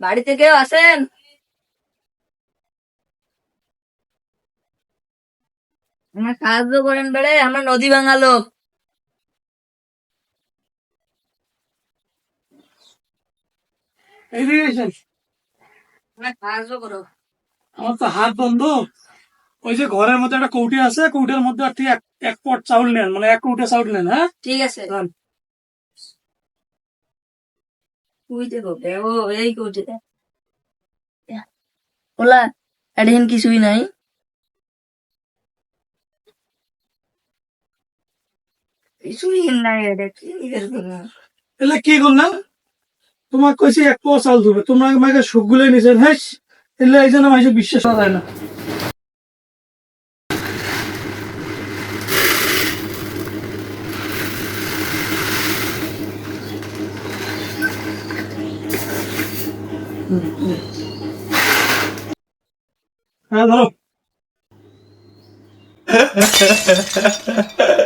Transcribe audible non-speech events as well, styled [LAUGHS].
বাড়িতে কেউ আছেন আমার সাহায্য করেন বেড়ে আমরা নদী ভাঙা লোক। সাহায্য করো। আমার তো হাত বন্ধ। ওই যে ঘরের মধ্যে একটা কৌটি আছে কৌটির মধ্যে ঠিক এক পট চাউল নেন মানে এক কৌটা চাউল নেন হ্যাঁ? ঠিক আছে। কিছুই নাই। কি করলাম তোমাক কইছি এক পোয়া চাউল ধুবে তোমরা আমাকে সুখ গুলে নিছেন হ্যাঁ এলে এই জন্য আমার বিশ্বাস করা যায় না। হ্যাঁ ধরো [LAUGHS]